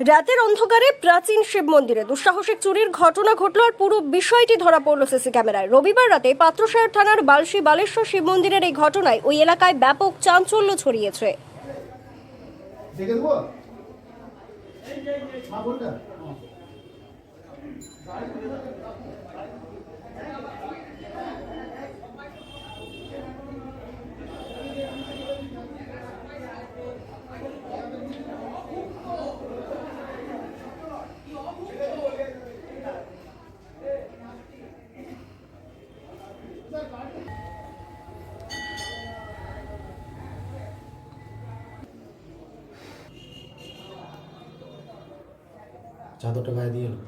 রাতের অন্ধকারে প্রাচীন শিব মন্দিরে দুঃসাহসিক চুরির ঘটনা ঘটল আর পুরো বিষয়টি ধরা পড়ল সিসি ক্যামেরায়। রবিবার রাতে পাত্রসায়র থানার বালসি বালেশ্বর শিব মন্দিরের এই ঘটনায় ওই এলাকায় ব্যাপক চাঞ্চল্য ছড়িয়েছে। দেখে চাদরটা গায়ে দিয়ে এলো।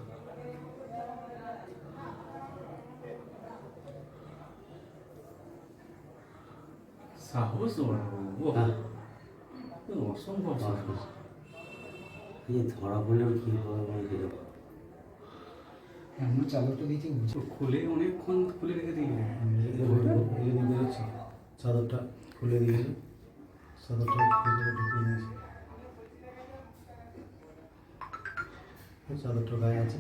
সাহস হ্যাঁ। অসম্ভব সাহস। এই ধরা পড়লেও কি হবে আমি যেতে পারব এমন চাদরটা দিয়েছি খুলে অনেকক্ষণ খুলে রেখে দিই বেরোচ্ছে চাদরটা খুলে দিয়েছে চাদরটা খুলে ঢুকিয়ে নিয়েছে। গায়ে আছে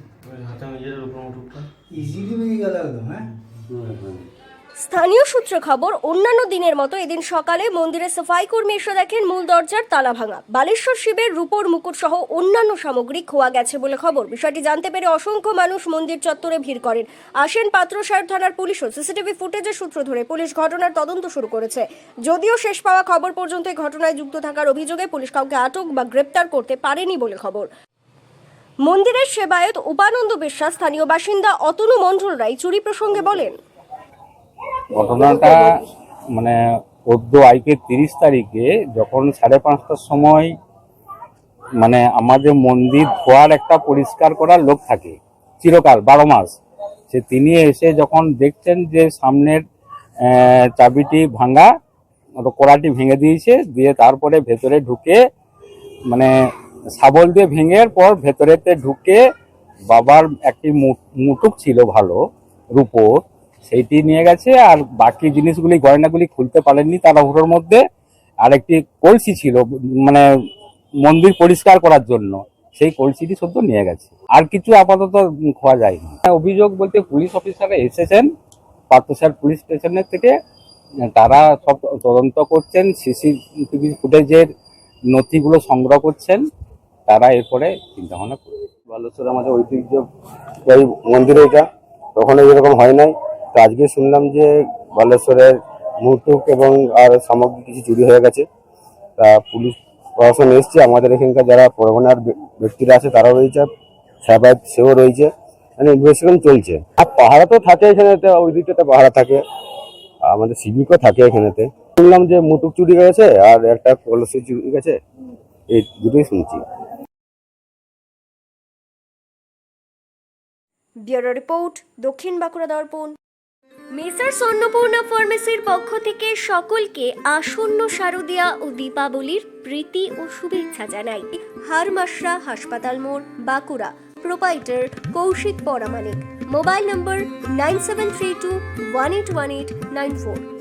হাতা মেজের উপর মুঠুকটা ইজিলি বেরিয়ে গেল একদম হ্যাঁ? ব্যাপার নেই। স্থানীয় সূত্রে খবর অন্যান্য দিনের মতো এদিন সকালে মন্দিরে সাফাই কর্মী এসে দেখেন মূল দরজার তালা ভাঙা। বালেশ্বর শিবের রূপোর মুকুট সহ অন্যান্য সামগ্রী খোয়া গেছে বলে খবর। বিষয়টি জানতে পেরে অসংখ্য মানুষ মন্দির চত্বরে ভিড় করেন। আসেন পাত্রসাহের থানার পুলিশও। সিসিটিভি ফুটেজের সূত্র ধরে পুলিশ ঘটনার তদন্ত শুরু করেছে। যদিও শেষ পাওয়া খবর পর্যন্ত ঘটনায় যুক্ত থাকার অভিযোগে পুলিশ কাউকে আটক বা গ্রেপ্তার করতে পারেনি বলে খবর। মন্দিরের সেবায়ত উপানন্দ বিশ্বাস, স্থানীয় বাসিন্দা অতনু মণ্ডল রায় চুরি প্রসঙ্গে বলেন। ঘটনাটা মানে চোদ্দ আইকে তিরিশ তারিখে যখন সাড়ে পাঁচটার সময় মানে আমাদের মন্দির ধোয়ার একটা পরিষ্কার করার লোক থাকে, চিরকাল, বারো মাস। সে তিনি এসে যখন দেখছেন যে সামনের চাবিটি ভাঙা কড়াটি ভেঙে দিয়েছে, দিয়ে তারপরে ভেতরে ঢুকে মানে শাবল দিয়ে ভেঙের পর ভেতরেতে ঢুকে বাবার একটি মুটুক ছিল ভালো, রূপোর, সেইটি নিয়ে গেছে আর বাকি জিনিসগুলি, গয়নাগুলি খুলতে পারেননি তাড়াহুড়োর মধ্যে। আর একটি কলসি ছিল মানে মন্দির পরিষ্কার করার জন্য, সেই কলসিটি শুদ্ধ নিয়ে গেছে। আর কিছু আপাতত খোয়া যায়নি। অভিযোগ বলতে পুলিশ অফিসাররা এসেছেন পাত্রসার পুলিশ স্টেশনের থেকে। তারা সব তদন্ত করছেন, সিসিটিভি ফুটেজের নথিগুলো সংগ্রহ করছেন। তারা এরপরে চিন্তা ভাবনা করবে। বালেশ্বর আমাদের ঐতিহ্য মন্দির এটা কখনো এরকম হয় নাই। তো আজকে শুনলাম যে বালেশ্বরের মুটুক এবং আর সামগ্রী কিছু চুরি হয়ে গেছে। তা পুলিশ প্রশাসন এসছে, আমাদের এখানকার যারা পরগনার ব্যক্তিরা আছে তারাও রয়েছে সেবায়ত সেও রয়েছে। মানে ইনভেস্টিগেশন চলছে। আর পাহারা তো থাকে এখানেতে ওই দিকটাতে পাহারা থাকে। আমাদের সিভিকও থাকে এখানেতে। শুনলাম যে মুটুক চুরি গেছে আর একটা কলসি চুরি গেছে এই দুটোই শুনছি। ব্যুরো রিপোর্ট, দক্ষিণ বাঁকুড়া দর্পণ। মেসার অন্নপূর্ণা ফার্মেসির পক্ষ থেকে সকলকে আসন্ন শারদিয়া ও দীপাবলির প্রীতি ও শুভেচ্ছা জানাই। হারমাশরা হাসপাতাল মোড়, Bankura. Proprietor Koushik Paramanik. Mobile number nine seven three two one eight one eight nine four.